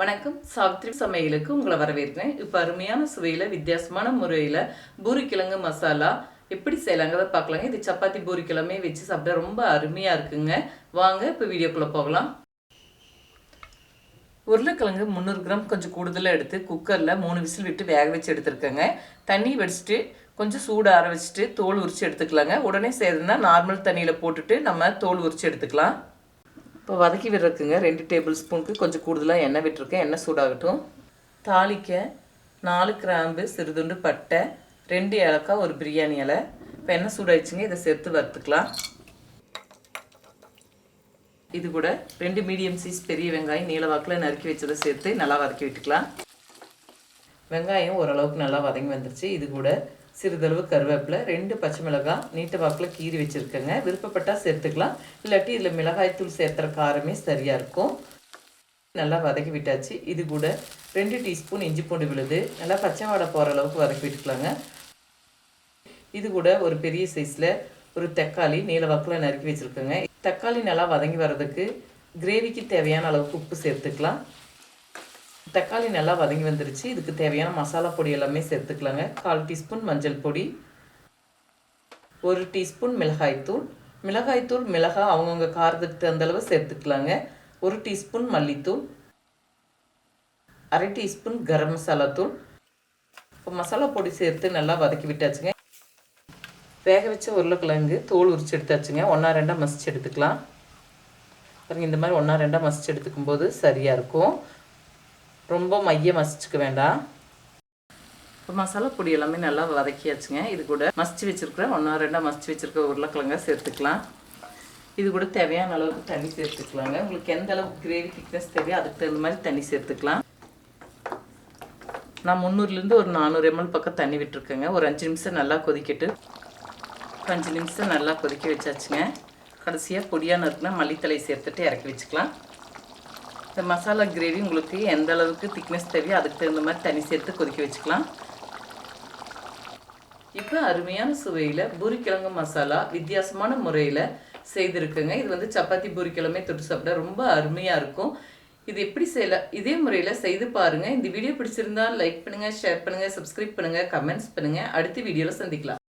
வணக்கம். சாவித்ரி சமையலுக்கு உங்களை வரவேற்கிறேன். இப்போ அருமையான சுவையில் வித்தியாசமான முறையில் பூரிக்கிழங்கு மசாலா எப்படி செய்யலாங்கிறத பார்க்கலாங்க. இது சப்பாத்தி பூரிக்கிழமே வச்சு சாப்பிட ரொம்ப அருமையாக இருக்குங்க. வாங்க இப்போ வீடியோக்குள்ளே போகலாம். உருளைக்கிழங்கு முந்நூறு கிராம் கொஞ்சம் கூடுதலாக எடுத்து குக்கரில் மூணு விசில் விட்டு வேக வச்சு எடுத்துருக்கேங்க. தண்ணி வடிச்சிட்டு கொஞ்சம் சூடு ஆற வச்சுட்டு தோல் உரிச்சு எடுத்துக்கலாங்க. உடனே செய்யறதுனா நார்மல் தண்ணியில் போட்டுட்டு நம்ம தோல் உரிச்சு எடுத்துக்கலாம். இப்போ வதக்கி விடுறதுக்குங்க. ரெண்டு டேபிள் ஸ்பூனுக்கு கொஞ்சம் கூடுதலாக எண்ணெய் விட்டுருக்கேன். எண்ணெய் சூடாகட்டும். தாளிக்க நாலு கிராம்பு சிறுதுண்டு பட்டை ரெண்டு ஏலக்காய் ஒரு பிரியாணி இலை. இப்போ எண்ணெய் சூடாயிடுச்சுங்க. இதை சேர்த்து வறுத்துக்கலாம். இது கூட ரெண்டு மீடியம் சைஸ் பெரிய வெங்காயம் நீல வாக்கில் நறுக்கி வச்சதை சேர்த்து நல்லா வதக்கி விட்டுக்கலாம். வெங்காயம் ஓரளவுக்கு நல்லா வதங்கி வந்துருச்சு. இது கூட சிறிதளவு கருவேப்பிலை ரெண்டு பச்சை மிளகாய் நீட்ட வாக்கில் கீறி வச்சுருக்கேங்க. விருப்பப்பட்டால் சேர்த்துக்கலாம். இல்லாட்டி இதில் மிளகாய்த்தூள் சேர்த்துற காரமே சரியாக இருக்கும். நல்லா வதக்கி விட்டாச்சு. இது கூட ரெண்டு டீஸ்பூன் இஞ்சி பூண்டு விழுது. நல்லா பச்சை வாடை போகிற அளவுக்கு வதக்கி விட்டுக்கலாங்க. இது கூட ஒரு பெரிய சைஸில் ஒரு தக்காளி நீல வாக்கில் நறுக்கி வச்சுருக்கேங்க. தக்காளி நல்லா வதங்கி வர்றதுக்கு கிரேவிக்கு தேவையான அளவுக்கு உப்பு சேர்த்துக்கலாம். தக்காளி நல்லா வதங்கி வந்துருச்சு. இதுக்கு தேவையான மசாலா பொடி எல்லாமே சேர்த்துக்கலாங்க. கால் டீஸ்பூன் மஞ்சள் பொடி ஒரு டீஸ்பூன் மிளகாய்த்தூள் மிளகாய்த்தூள் மிளகாய் அவங்கவுங்க காரத்துக்கு தகுந்த அளவு சேர்த்துக்கலாங்க. ஒரு டீஸ்பூன் மல்லித்தூள் அரை டீஸ்பூன் கரம் மசாலா தூள். இப்போ மசாலா பொடி சேர்த்து நல்லா வதக்கி விட்டாச்சுங்க. வேக வச்ச உருளைக்கிழங்கு தோல் உரிச்சு எடுத்தாச்சுங்க. ஒன்றா ரெண்டாக மசிச்சு எடுத்துக்கலாம். பாருங்கள் இந்த மாதிரி ஒன்றா ரெண்டாக மசிச்சு எடுத்துக்கும் போது சரியாக இருக்கும். ரொம்ப மையம் மசிச்சுக்க வேண்டாம் இப்போ மசாலா பொடி எல்லாமே நல்லா வதக்கியாச்சுங்க. இது கூட மசிச்சு வச்சுருக்கிற ஒன்றா ரெண்டாக மசிச்சு வச்சுருக்க உருளைக்கிழங்க சேர்த்துக்கலாம். இது கூட தேவையான அளவுக்கு தண்ணி சேர்த்துக்கலாங்க. உங்களுக்கு எந்த அளவுக்கு கிரேவி திக்னஸ் தேவையோ அதுக்கு தகுந்த மாதிரி தண்ணி சேர்த்துக்கலாம். நான் முந்நூறுலேருந்து ஒரு நானூறு எம்எல் பக்கம் தண்ணி விட்டுருக்கேங்க. ஒரு அஞ்சு நிமிஷம் நல்லா கொதிக்கிட்டு. அஞ்சு நிமிஷம் நல்லா கொதிக்க வச்சாச்சுங்க. கடைசியாக பொடியாக நறுக்குனா மல்லித்தலை சேர்த்துட்டு இறக்கி வச்சுக்கலாம். இந்த மசாலா கிரேவி உங்களுக்கு எந்த அளவுக்கு திக்னஸ் தேவையோ அதுக்கு தகுந்த மாதிரி தண்ணி சேர்த்து கொதிக்க வச்சுக்கலாம். இப்போ அருமையான சுவையில் பூரிக்கிழங்கு மசாலா வித்தியாசமான முறையில் செய்திருக்குங்க. இது வந்து சப்பாத்தி பூரிக்கிழமை தொட்டு சாப்பிட ரொம்ப அருமையாக இருக்கும். இது எப்படி செய்யல? இதே முறையில் செய்து பாருங்கள் இந்த வீடியோ பிடிச்சிருந்தா லைக் பண்ணுங்கள் ஷேர் பண்ணுங்கள் சப்ஸ்கிரைப் பண்ணுங்கள் கமெண்ட்ஸ் பண்ணுங்கள் அடுத்த வீடியோவில் சந்திக்கலாம்.